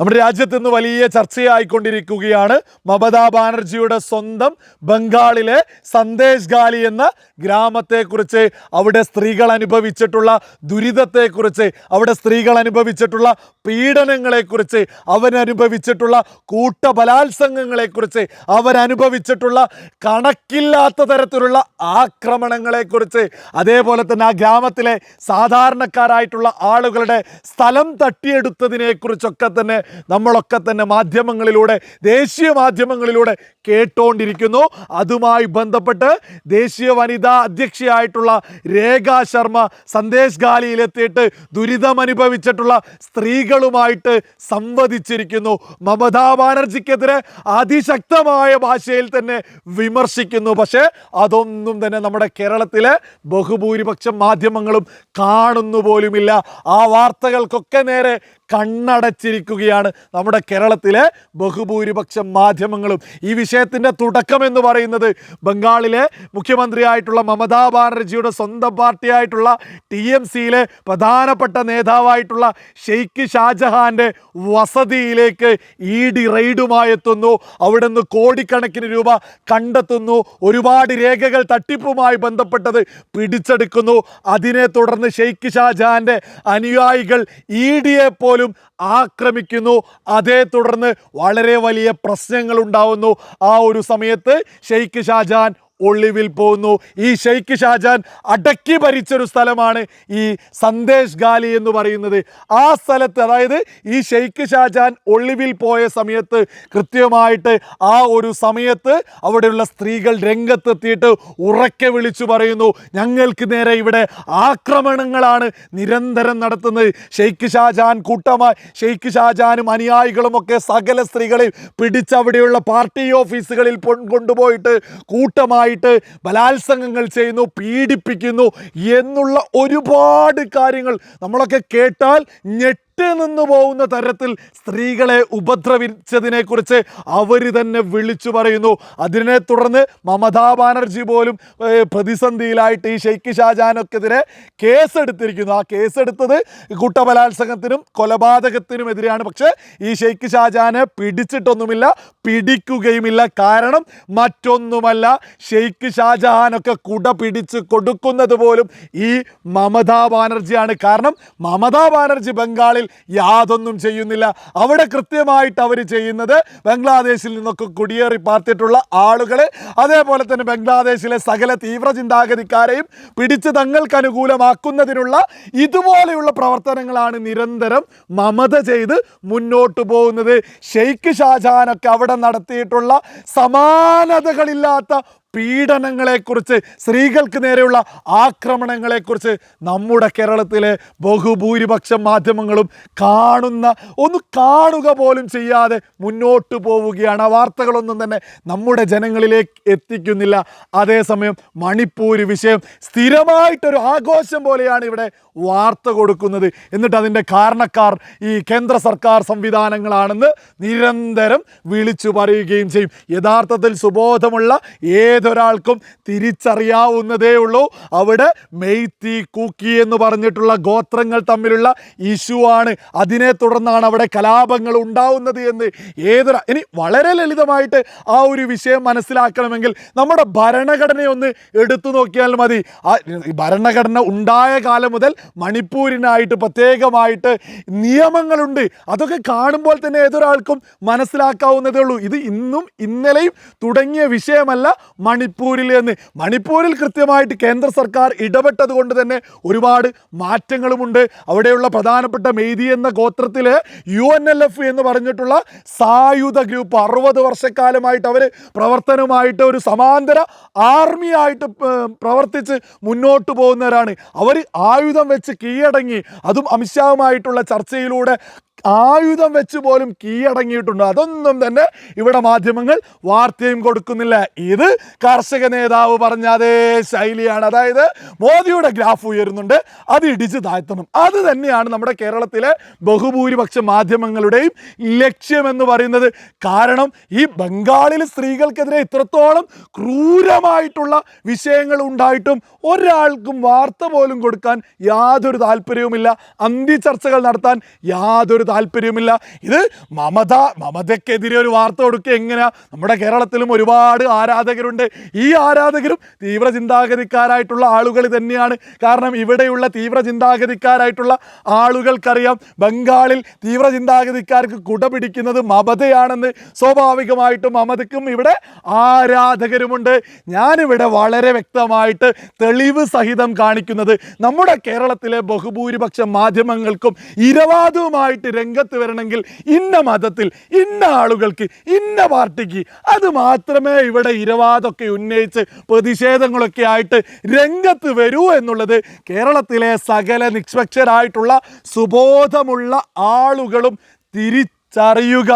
നമ്മുടെ രാജ്യത്ത് ഇന്ന് വലിയ ചർച്ചയായിക്കൊണ്ടിരിക്കുകയാണ്. മമതാ ബാനർജിയുടെ സ്വന്തം ബംഗാളിലെ സന്ദേശ് ഗാലി എന്ന ഗ്രാമത്തെക്കുറിച്ച് അവിടെ സ്ത്രീകൾ അനുഭവിച്ചിട്ടുള്ള ദുരിതത്തെക്കുറിച്ച് അവിടെ സ്ത്രീകൾ അനുഭവിച്ചിട്ടുള്ള പീഡനങ്ങളെക്കുറിച്ച് അവരനുഭവിച്ചിട്ടുള്ള കൂട്ടബലാത്സംഗങ്ങളെക്കുറിച്ച് അവരനുഭവിച്ചിട്ടുള്ള കണക്കില്ലാത്ത തരത്തിലുള്ള ആക്രമണങ്ങളെക്കുറിച്ച് അതേപോലെ തന്നെ ആ ഗ്രാമത്തിലെ സാധാരണക്കാരായിട്ടുള്ള ആളുകളുടെ സ്ഥലം തട്ടിയെടുത്തതിനെക്കുറിച്ചൊക്കെ തന്നെ നമ്മളൊക്കെ തന്നെ മാധ്യമങ്ങളിലൂടെ ദേശീയ മാധ്യമങ്ങളിലൂടെ കേട്ടോണ്ടിരിക്കുന്നു. അതുമായി ബന്ധപ്പെട്ട് ദേശീയ വനിതാ അധ്യക്ഷയായിട്ടുള്ള രേഖ ശർമ്മ സന്ദേശ് ഗാലിയിലെത്തിയിട്ട് ദുരിതമനുഭവിച്ചിട്ടുള്ള സ്ത്രീകളുമായിട്ട് സംവദിച്ചിരിക്കുന്നു. മമതാ ബാനർജിക്കെതിരെ അതിശക്തമായ ഭാഷയിൽ തന്നെ വിമർശിക്കുന്നു. പക്ഷേ അതൊന്നും തന്നെ നമ്മുടെ കേരളത്തിലെ ബഹുഭൂരിപക്ഷം മാധ്യമങ്ങളും കാണുന്നു പോലുമില്ല ആ വാർത്തകൾക്കൊക്കെ നേരെ കണ്ണടച്ചിരിക്കുകയാണ് നമ്മുടെ കേരളത്തിലെ ബഹുഭൂരിപക്ഷം മാധ്യമങ്ങളും. ഈ വിഷയത്തിന്റെ തുടക്കം എന്ന് പറയുന്നത് ബംഗാളിലെ മുഖ്യമന്ത്രിയായിട്ടുള്ള മമതാ ബാനർജിയുടെ സ്വന്തം പാർട്ടിയായിട്ടുള്ള ടി എം സിയിലെ പ്രധാനപ്പെട്ട നേതാവായിട്ടുള്ള ഷെയ്ഖ് ഷാജഹാന്റെ വസതിയിലേക്ക് ഇ ഡി റെയ്ഡുമായി എത്തുന്നു. അവിടെ നിന്ന് കോടിക്കണക്കിന് രൂപ കണ്ടെത്തുന്നു. ഒരുപാട് രേഖകൾ തട്ടിപ്പുമായി ബന്ധപ്പെട്ടത് പിടിച്ചെടുക്കുന്നു. അതിനെ തുടർന്ന് ഷെയ്ഖ് ഷാജഹാന്റെ അനുയായികൾ ഇ ഡിയെ പോലും ആക്രമിക്കുന്നു. അതേ തുടർന്ന് വളരെ വലിയ പ്രശ്നങ്ങൾ ഉണ്ടാവുന്നു. ആ ഒരു സമയത്ത് ഷെയ്ഖ് ഷാജഹാൻ ഒളിവിൽ പോകുന്നു. ഈ ഷെയ്ഖ് ഷാജാൻ അടക്കി ഭരിച്ചൊരു സ്ഥലമാണ് ഈ സന്ദേശ് ഗാലി എന്ന് പറയുന്നത്. ആ സ്ഥലത്ത് അതായത് ഈ ഷെയ്ഖ് ഷാജാൻ ഒളിവിൽ പോയ സമയത്ത് കൃത്യമായിട്ട് ആ ഒരു സമയത്ത് അവിടെയുള്ള സ്ത്രീകൾ രംഗത്തെത്തിയിട്ട് ഉറക്കെ വിളിച്ചു പറയുന്നു. ഞങ്ങൾക്ക് നേരെ ഇവിടെ ആക്രമണങ്ങളാണ് നിരന്തരം നടത്തുന്നത്. ഷെയ്ഖ് ഷാജാൻ കൂട്ടമായി ഷെയ്ഖ് ഷാജാനും അനുയായികളുമൊക്കെ സകല സ്ത്രീകളെയും പിടിച്ചവിടെയുള്ള പാർട്ടി ഓഫീസുകളിൽ കൊണ്ടുപോയിട്ട് കൊണ്ടുപോയിട്ട് കൂട്ടമായിട്ട് ബലാത്സംഗങ്ങൾ ചെയ്യുന്നു പീഡിപ്പിക്കുന്നു എന്നുള്ള ഒരുപാട് കാര്യങ്ങൾ നമ്മളൊക്കെ കേട്ടാൽ ഞെട്ടി നിന്ന് പോകുന്ന തരത്തിൽ സ്ത്രീകളെ ഉപദ്രവിച്ചതിനെ കുറിച്ച് അവർ തന്നെ വിളിച്ചു പറയുന്നു. അതിനെ തുടർന്ന് മമതാ ബാനർജി പോലും പ്രതിസന്ധിയിലായിട്ട് ഈ ഷെയ്ഖ് ഷാജാനൊക്കെതിരെ കേസെടുത്തിരിക്കുന്നു. ആ കേസെടുത്തത് കൂട്ടബലാത്സംഗത്തിനും കൊലപാതകത്തിനും എതിരെയാണ്. പക്ഷേ ഈ ഷെയ്ഖ് ഷാജാനെ പിടിച്ചിട്ടൊന്നുമില്ല പിടിക്കുകയുമില്ല. കാരണം മറ്റൊന്നുമല്ല ഷെയ്ഖ് ഷാജഹാനൊക്കെ കുട പിടിച്ച് കൊടുക്കുന്നത് പോലും ഈ മമതാ ബാനർജിയാണ്. കാരണം മമതാ ബാനർജി ബംഗാളിൽ യാതൊന്നും ചെയ്യുന്നില്ല. അവിടെ കൃത്യമായിട്ട് അവർ ചെയ്യുന്നത് ബംഗ്ലാദേശിൽ നിന്നൊക്കെ കുടിയേറി പാർത്തിട്ടുള്ള ആളുകളെ അതേപോലെ തന്നെ ബംഗ്ലാദേശിലെ സകല തീവ്ര ചിന്താഗതിക്കാരെയും പിടിച്ച് തങ്ങൾക്ക് അനുകൂലമാക്കുന്നതിനുള്ള ഇതുപോലെയുള്ള പ്രവർത്തനങ്ങളാണ് നിരന്തരം മമത ചെയ്ത് മുന്നോട്ട് പോകുന്നത്. ഷെയ്ഖ് ഷാജാനൊക്കെ അവിടെ നടത്തിയിട്ടുള്ള സമാനതകളില്ലാത്ത പീഡനങ്ങളെക്കുറിച്ച് സ്ത്രീകൾക്ക് നേരെയുള്ള ആക്രമണങ്ങളെക്കുറിച്ച് നമ്മുടെ കേരളത്തിലെ ബഹുഭൂരിപക്ഷം മാധ്യമങ്ങളും കാണുന്ന ഒന്ന് കാണുക പോലും ചെയ്യാതെ മുന്നോട്ട് പോവുകയാണ്. ആ വാർത്തകളൊന്നും തന്നെ നമ്മുടെ ജനങ്ങളിലേക്ക് എത്തിക്കുന്നില്ല. അതേസമയം മണിപ്പൂർ വിഷയം സ്ഥിരമായിട്ടൊരു ആഘോഷം പോലെയാണ് ഇവിടെ വാർത്ത കൊടുക്കുന്നത്. എന്നിട്ട് അതിന്റെ കാരണക്കാർ ഈ കേന്ദ്ര സർക്കാർ സംവിധാനങ്ങളാണെന്ന് നിരന്തരം വിളിച്ചു പറയുകയും ചെയ്യും. യഥാർത്ഥത്തിൽ സുബോധമുള്ള ഏതൊരാൾക്കും തിരിച്ചറിയാവുന്നതേ ഉള്ളൂ. അവിടെ മെയ്ത്തി കൂക്കി എന്ന് പറഞ്ഞിട്ടുള്ള ഗോത്രങ്ങൾ തമ്മിലുള്ള ഇഷ്യൂ ആണ്. അതിനെ തുടർന്നാണ് അവിടെ കലാപങ്ങൾ ഉണ്ടാവുന്നത് എന്ന് ഏതൊരു ഇനി വളരെ ലളിതമായിട്ട് ആ ഒരു വിഷയം മനസ്സിലാക്കണമെങ്കിൽ നമ്മുടെ ഭരണഘടനയൊന്ന് എടുത്തു നോക്കിയാൽ മതി. ഭരണഘടന ഉണ്ടായ കാലം മുതൽ മണിപ്പൂരിനായിട്ട് പ്രത്യേകമായിട്ട് നിയമങ്ങളുണ്ട്. അതൊക്കെ കാണുമ്പോൾ തന്നെ ഏതൊരാൾക്കും മനസ്സിലാക്കാവുന്നതേ ഉള്ളൂ. ഇത് ഇന്നും ഇന്നലെയും തുടങ്ങിയ വിഷയമല്ല. മണിപ്പൂരിൽ എന്ന്. മണിപ്പൂരിൽ കൃത്യമായിട്ട് കേന്ദ്ര സർക്കാർ ഇടപെട്ടത് കൊണ്ട് തന്നെ ഒരുപാട് മാറ്റങ്ങളുമുണ്ട്. അവിടെയുള്ള പ്രധാനപ്പെട്ട മെയ്തി എന്ന ഗോത്രത്തിൽ യു എൻ എൽ എഫ് എന്ന് പറഞ്ഞിട്ടുള്ള സായുധ ഗ്രൂപ്പ് അറുപത് വർഷക്കാലമായിട്ട് അവർ പ്രവർത്തനമായിട്ട് ഒരു സമാന്തര ആർമിയായിട്ട് പ്രവർത്തിച്ച് മുന്നോട്ട് പോകുന്നവരാണ്. അവർ ആയുധം വെച്ച് കീഴടങ്ങി. അതും അമിത്ഷാവുമായിട്ടുള്ള ചർച്ചയിലൂടെ ആയുധം വെച്ച് പോലും കീഴടങ്ങിയിട്ടുണ്ട് അതൊന്നും തന്നെ ഇവിടെ മാധ്യമങ്ങൾ വാർത്തയും കൊടുക്കുന്നില്ല. ഇത് കർഷക നേതാവ് പറഞ്ഞ അതേ ശൈലിയാണ്. അതായത് മോദിയുടെ ഗ്രാഫ് ഉയരുന്നുണ്ട്. അത് ഇടിച്ച് താഴ്ത്തണം. അത് തന്നെയാണ് നമ്മുടെ കേരളത്തിലെ ബഹുഭൂരിപക്ഷ മാധ്യമങ്ങളുടെയും ലക്ഷ്യമെന്ന് പറയുന്നത്. കാരണം ഈ ബംഗാളിൽ സ്ത്രീകൾക്കെതിരെ ഇത്രത്തോളം ക്രൂരമായിട്ടുള്ള വിഷയങ്ങൾ ഉണ്ടായിട്ടും ഒരാൾക്കും വാർത്ത പോലും കൊടുക്കാൻ യാതൊരു താല്പര്യവുമില്ല. അന്തി ചർച്ചകൾ നടത്താൻ യാതൊരു താല്പര്യമില്ല ഇത് മമത മമതയ്ക്കെതിരെ ഒരു വാർത്ത കൊടുക്കുക എങ്ങനെയാ? നമ്മുടെ കേരളത്തിലും ഒരുപാട് ആരാധകരുണ്ട്. ഈ ആരാധകരും തീവ്ര ചിന്താഗതിക്കാരായിട്ടുള്ള ആളുകൾ തന്നെയാണ്. കാരണം ഇവിടെയുള്ള തീവ്ര ചിന്താഗതിക്കാരായിട്ടുള്ള ആളുകൾക്കറിയാം ബംഗാളിൽ തീവ്ര ചിന്താഗതിക്കാർക്ക് കുട പിടിക്കുന്നത് മമതയാണെന്ന്. സ്വാഭാവികമായിട്ടും മമതയ്ക്കും ഇവിടെ ആരാധകരുമുണ്ട്. ഞാനിവിടെ വളരെ വ്യക്തമായിട്ട് തെളിവ് സഹിതം കാണിക്കുന്നത് നമ്മുടെ കേരളത്തിലെ ബഹുഭൂരിപക്ഷം മാധ്യമങ്ങൾക്കും ഇരവാദവുമായിട്ട് രംഗത്ത് വരണമെങ്കിൽ ഇന്ന മതത്തിൽ ഇന്ന ആളുകൾക്ക് ഇന്ന പാർട്ടിക്ക് അത് മാത്രമേ ഇവിടെ ഇരവാദമൊക്കെ ഉന്നയിച്ച് പ്രതിഷേധങ്ങളൊക്കെ ആയിട്ട് രംഗത്ത് വരൂ എന്നുള്ളത് കേരളത്തിലെ സകല നിഷ്പക്ഷരായിട്ടുള്ള സുബോധമുള്ള ആളുകളും തിരിച്ചറിയുക.